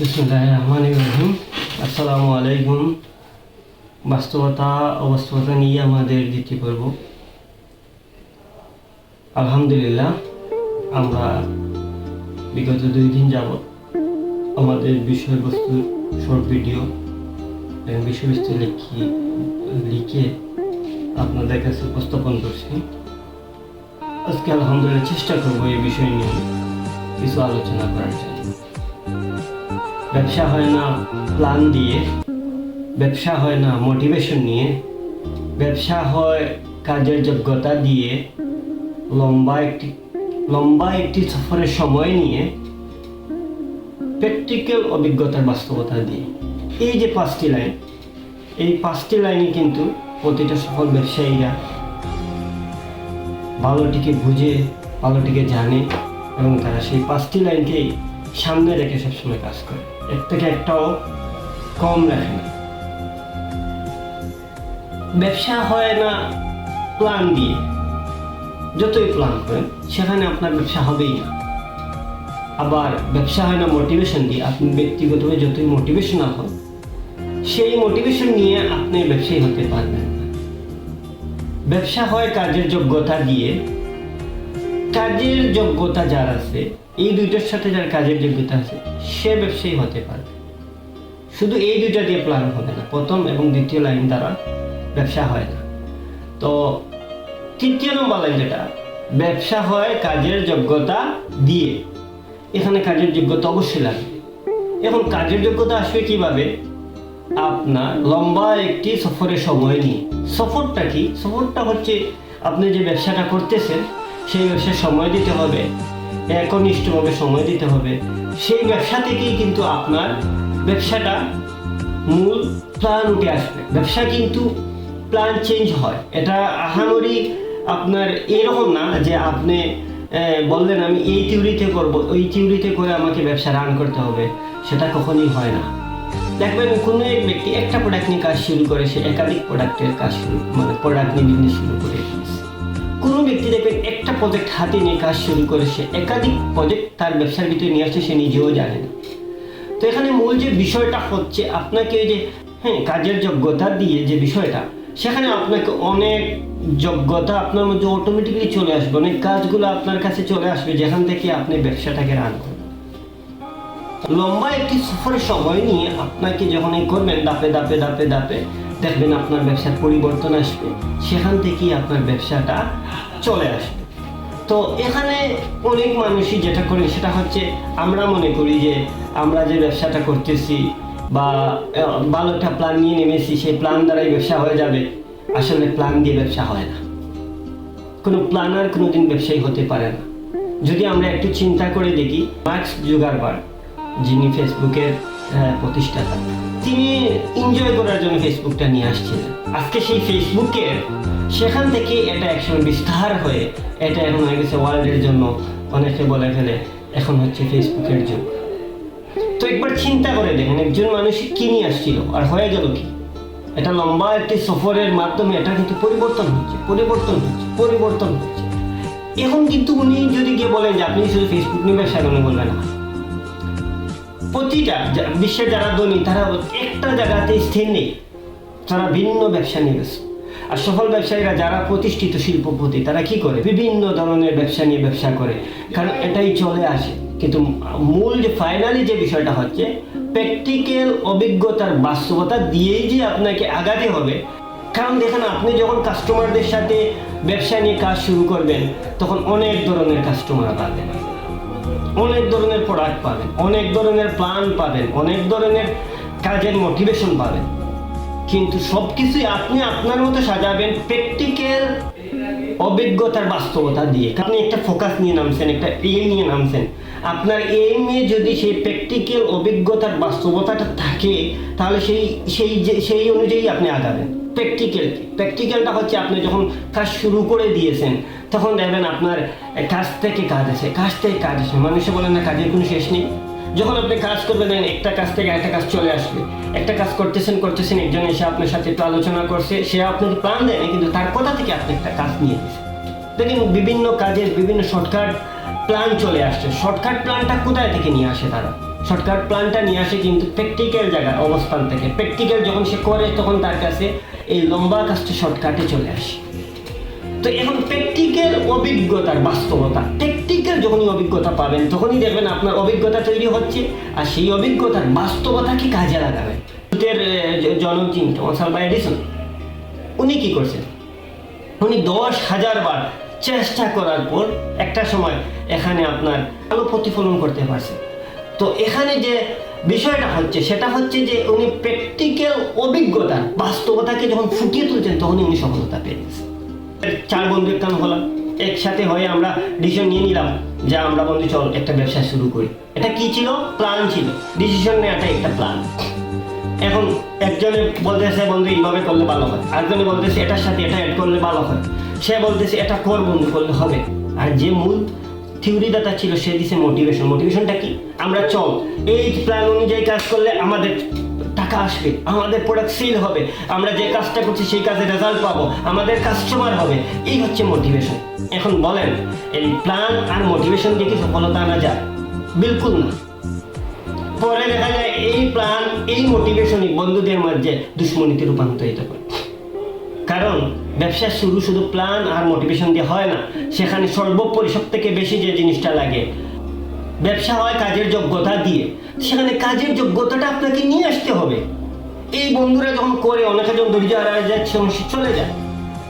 বিসমুল্লাহ রহিম। আসসালামু আলাইকুম বাস্তবতা, অবাস্তবতা নিয়ে আমাদের দ্বিতীয় পর্ব আলহামদুলিল্লাহ, আমরা বিগত দুই দিন যাবৎ আমাদের বিষয়বস্তু শর্ট ভিডিও এবং বিষয়বস্তু লিখি, লিখে আপনাদের কাছে উপস্থাপন করছি। আজকে আলহামদুলিল্লাহ চেষ্টা করব এই বিষয় নিয়ে কিছু আলোচনা করার জন্য। ব্যবসা হয় না প্ল্যান দিয়ে, ব্যবসা হয় না মোটিভেশন নিয়ে, ব্যবসা হয় কাজের যোগ্যতা দিয়ে, লম্বা একটি লম্বা একটি সফরের সময় নিয়ে প্র্যাকটিক্যাল অভিজ্ঞতার বাস্তবতা দিয়ে। এই যে পাঁচটি লাইন এই পাঁচটি লাইনে কিন্তু প্রতিটা সফল ব্যবসায়ীরা ভালোটিকে বুঝে, ভালোটিকে জানে এবং তারা সেই পাঁচটি লাইনকেই সামনে রেখে সবসময় কাজ করে। এর থেকে একটাও কম রাখে না। ব্যবসা হয় না প্ল্যান দিয়ে। যতই প্ল্যান করেন, সেখানে আপনার ব্যবসা হবেই না। আবার ব্যবসা হয় না মোটিভেশন দিয়ে, আপনি ব্যক্তিগতভাবে যতই মোটিভেশনাল হন, সেই মোটিভেশন নিয়ে আপনি ব্যবসায়ী হতে পারবেন না। ব্যবসা হয় কাজের যোগ্যতা দিয়ে কাজের যোগ্যতা যার আছে, এই দুইটার সাথে যার কাজের যোগ্যতা আছে, সে ব্যবসায়ী হতে পারবে। শুধু এই দুইটা দিয়ে প্ল্যান হবে না, প্রথম এবং দ্বিতীয় লাইন দ্বারা ব্যবসা হয় না। তো তৃতীয় নম্বর লাইন যেটা, ব্যবসা হয় কাজের যোগ্যতা দিয়ে। এখানে কাজের যোগ্যতা অবশ্যই লাগবে। এখন কাজের যোগ্যতা আসবে কীভাবে? আপনার লম্বা একটি সফরের সময় নিয়ে। সফরটা কি? সফরটা হচ্ছে আপনি যে ব্যবসাটা করতেছেন সেই ব্যবসায় সময় দিতে হবে। একনিষ্ঠভাবে সময় দিতে হবে। সেই ব্যবসা থেকেই কিন্তু আপনার ব্যবসাটা মূল প্ল্যান উঠে আসবে। ব্যবসা কিন্তু প্ল্যান চেঞ্জ হয়। এটা আহামরি আপনার এরকম না যে আপনি বললেন আমি এই থিওরিতে করব, ওই থিওরিতে করে আমাকে ব্যবসা রান করতে হবে। সেটা কখনই হয় না। দেখবেন কোনো এক ব্যক্তি একটা প্রোডাক্ট নিয়ে কাজ শুরু করে, সে একাধিক প্রোডাক্টের কাজ শুরু মানে প্রোডাক্ট নিয়ে বিজনেস শুরু করে। কোনো ব্যক্তি দেখবেন একটা প্রজেক্ট হাতে নিয়ে কাজ শুরু করে, সে একাধিক প্রজেক্ট তার ব্যবসার ভিতরে নিয়ে আসছে সে নিজেও জানে না। তো এখানে মূল যে বিষয়টা হচ্ছে আপনাকে যে হ্যাঁ কাজের যোগ্যতা দিয়ে যে বিষয়টা, সেখানে আপনাকে অনেক যোগ্যতা আপনার মধ্যে অটোমেটিকলি চলে আসবে, অনেক কাজগুলো আপনার কাছে চলে আসবে, যেখান থেকে আপনি ব্যবসাটাকে রান করবেন। লম্বা একটি সফরের সময় নিয়ে আপনাকে যখন এই করবেন দাপে দাপে দাপে দাপে দেখবেন আপনার ব্যবসার পরিবর্তন আসবে, সেখান থেকেই আপনার ব্যবসাটা চলে আসবে। তো এখানে অনেক মানুষই যেটা করে, সেটা হচ্ছে আমরা মনে করি যে আমরা যে ব্যবসাটা করতেছি বা ভালো একটা প্ল্যান নিয়ে নেমেছি, সেই প্ল্যান দ্বারাই ব্যবসা হয়ে যাবে। আসলে প্ল্যান দিয়ে ব্যবসা হয় না। কোনো প্ল্যানার কোনোদিন ব্যবসায়ী হতে পারে না। যদি আমরা একটু চিন্তা করে দেখি মার্কস জুগারবার যিনি ফেসবুকের প্রতিষ্ঠাতা। তিনি এনজয় করার জন্য ফেসবুকটা নিয়ে আসছিলেন। আজকে সেই ফেসবুকের সেখান থেকে এটা একসময় বিস্তার হয়ে, এটা এখন হয়ে গেছে ওয়ার্ল্ডের জন্য অনেকে বলে ফেলে, এখন হচ্ছে ফেসবুকের যুগ। তো একবার চিন্তা করে দেখেন, একজন মানুষ কি নিয়ে আসছিল আর হয়ে গেল কি? এটা লম্বা একটি সফরের মাধ্যমে এটা কিন্তু পরিবর্তন হচ্ছে পরিবর্তন হচ্ছে পরিবর্তন হচ্ছে। এখন কিন্তু উনি যদি গিয়ে বলেন যে, আপনি শুধু ফেসবুক নিয়ে ব্যবসা করেন বলবেন না? প্রতিটা বিশ্বের যারা ধনী, তারা একটা জায়গাতে স্থির নেই। তারা ভিন্ন ব্যবসা নিয়ে ব্যস্ত। আর সফল ব্যবসায়ীরা যারা প্রতিষ্ঠিত শিল্পপতি, তারা কি করে? বিভিন্ন ধরনের ব্যবসা নিয়ে ব্যবসা করে। কারণ এটাই চলে আসে। কিন্তু মূল যে ফাইনালি যে বিষয়টা হচ্ছে প্র্যাকটিক্যাল অভিজ্ঞতার বাস্তবতা দিয়েই যে আপনাকে আগাতে হবে। কারণ দেখেন, আপনি যখন কাস্টমারদের সাথে ব্যবসা নিয়ে কাজ শুরু করবেন, তখন অনেক ধরনের কাস্টমার পাবেন অনেক ধরনের প্রোডাক্ট পাবেন, অনেক ধরনের প্ল্যান পাবেন, অনেক ধরনের কাজের মোটিভেশন পাবেন। কিন্তু সব কিছুই আপনি আপনার মতো সাজাবেন প্র্যাকটিক্যাল অভিজ্ঞতার বাস্তবতা দিয়ে। আপনি একটা ফোকাস নিয়ে নামছেন, একটা এম নিয়ে নামছেন। আপনার এমে যদি সেই প্র্যাকটিক্যাল অভিজ্ঞতার বাস্তবতাটা থাকে, তাহলে সেই সেই যে- সেই অনুযায়ী আপনি আগাবেন। প্র্যাকটিক্যাল প্র্যাকটিক্যালটা হচ্ছে আপনি যখন কাজ শুরু করে দিয়েছেন, তখন দেখবেন আপনার কাজ থেকে কাজ আছে কাজ থেকে কাজ আছে মানুষে বলেন না, কাজের কোনো শেষ নেই। যখন আপনি কাজ করবেন একটা কাজ থেকে একটা কাজ চলে আসবে। একটা কাজ করতেছেন করতেছেন, একজন এসে আপনার সাথে একটু আলোচনা করছে, সে আপনাকে প্ল্যান দেয়নি কিন্তু তার কথা থেকে আপনি একটা কাজ নিয়ে দিয়েছেন দেখেন বিভিন্ন কাজের বিভিন্ন শর্টকাট প্ল্যান চলে আসছে। শর্টকাট প্ল্যানটা কোথায় থেকে নিয়ে আসে তারা? শর্টকাট প্ল্যানটা নিয়ে আসে কিন্তু প্র্যাকটিক্যাল জায়গার অবস্থান থেকে। প্র্যাকটিক্যাল যখন সে করে, তখন তার কাছে এই লম্বা কাজটা শর্টকাটে চলে আসে। তো এখন প্র্যাকটিক্যাল অভিজ্ঞতার বাস্তবতা। প্র্যাকটিক্যাল যখনই অভিজ্ঞতা পাবেন, তখনই দেখবেন আপনার অভিজ্ঞতা তৈরি হচ্ছে, আর সেই অভিজ্ঞতার বাস্তবতাকে কাজে লাগাবেন ভারতের জনক টমাস আলভা এডিসন, উনি কি করছেন? উনি দশ হাজার বার চেষ্টা করার পর একটা সময় এখানে আপনার আলো প্রতিফলন করতে পারছে তো এখানে যে বিষয়টা হচ্ছে, সেটা হচ্ছে যে উনি প্র্যাকটিক্যাল অভিজ্ঞতা, বাস্তবতাকে যখন ফুটিয়ে তুলছেন, তখনই উনি সফলতা পেয়ে গেছেন। চার বন্ধু একখান হলাম একসাথে হয়ে আমরা ডিসিশন নিয়ে নিলাম যে আমরা বন্ধু চল, একটা ব্যবসা শুরু করি। এটা কি ছিল? প্ল্যান ছিল। ডিসিশন নেওয়াটা একটা প্ল্যান এখন একজনে বলতেছে, বন্ধু, এইভাবে করলে ভালো হয়। আরেকজনে বলতেছে, এটার সাথে এটা অ্যাড করলে ভালো হয়। সে বলতেছে, এটা কর বন্ধু, করলে হবে। আর যে মূল থিওরিদাতা ছিল, সে দিছে মোটিভেশন মোটিভেশনটা কি? আমরা চল, এই প্ল্যান অনুযায়ী কাজ করলে আমাদের টাকা আসবে, আমাদের প্রোডাক্ট সেল হবে। আমরা যে কাজটা করছি, সেই কাজে রেজাল্ট পাবো, আমাদের কাস্টমার হবে। এই হচ্ছে মোটিভেশন এখন বলেন, এই প্ল্যান আর মোটিভেশন দিয়ে কি সফলতা আনা যায়? বিলকুল না। পরে দেখা যায়, এই প্ল্যান এই মোটিভেশনই বন্ধুদের মাঝে দুশ্মনীতে রূপান্তরিত করে। কারণ ব্যবসা শুরু শুধু প্ল্যান আর মোটিভেশন দিয়ে হয় না। সেখানে সর্বোপরি সব থেকে বেশি যে জিনিসটা লাগে, ব্যবসা হয় কাজের যোগ্যতা দিয়ে। সেখানে কাজের যোগ্যতাটা আপনাকে নিয়ে আসতে হবে। এই বন্ধুরা যখন করে, অনেকে যখন ধৈর্য হারা যায়, সে চলে যায়।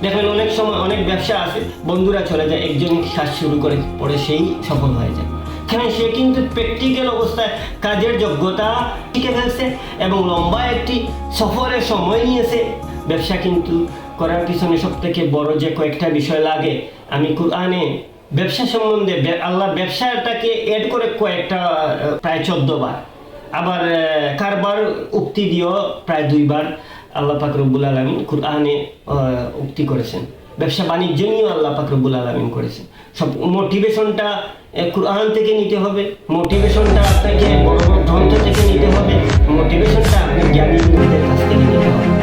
দেখবেন অনেক সময় অনেক ব্যবসা আছে, বন্ধুরা চলে যায়, একজন কাজ শুরু করে, পরে সেই সফল হয়ে যায়। কারণ সে কিন্তু প্র্যাকটিক্যাল অবস্থায় কাজের যোগ্যতা শিখে ফেলছে এবং লম্বা একটি সফরের সময় নিয়েছে। ব্যবসা কিন্তু করার পিছনে সব থেকে বড় যে কয়েকটা বিষয় লাগে, আমি কোরআনে ব্যবসা সম্বন্ধে আল্লাহ ব্যবসাটাকে এড করে কয়েকটা প্রায় চোদ্দ বার। আবার কারবার উক্তি দিয়েও প্রায় দুইবার আল্লাহ পাকরবুল আলমিন কোরআনে উক্তি করেছেন। ব্যবসা বাণিজ্য নিয়েও আল্লাহ পাকরবুল আলমিন করেছেন। সব মোটিভেশনটা কোরআন থেকে নিতে হবে মোটিভেশনটা আপনাকে বড় বড় গ্রন্থ থেকে নিতে হবে মোটিভেশনটা আপনি জ্ঞানী কাছ থেকে নিতে হবে।